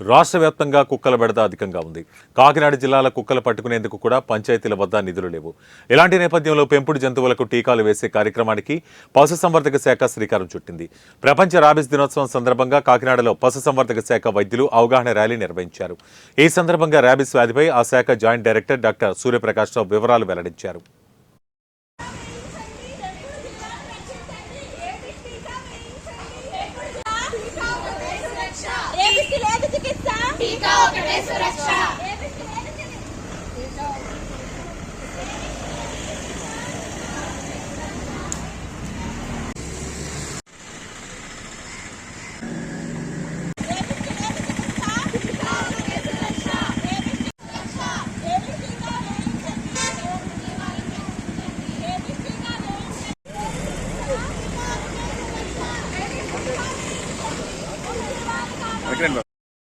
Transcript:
రాష్ట్ర వ్యాప్తంగా కుక్కల బెడద అధికంగా ఉంది. కాకినాడ జిల్లాల కుక్కలు పట్టుకునేందుకు కూడా పంచాయతీల వద్ద నిధులు లేవు. ఇలాంటి నేపథ్యంలో పెంపుడు జంతువులకు టీకాలు వేసే కార్యక్రమానికి పశుసంవర్ధక శాఖ శ్రీకారం చుట్టింది. ప్రపంచ రాబిస్ దినోత్సవం సందర్భంగా కాకినాడలో పశుసంవర్ధక శాఖ వైద్యులు అవగాహన ర్యాలీ నిర్వహించారు. ఈ సందర్భంగా ర్యాబిస్ వ్యాధిపై ఆ శాఖ joint director doctor Suryaprakash Rao వివరాలు వెల్లడించారు. ఏబిసి లేదు Thank you.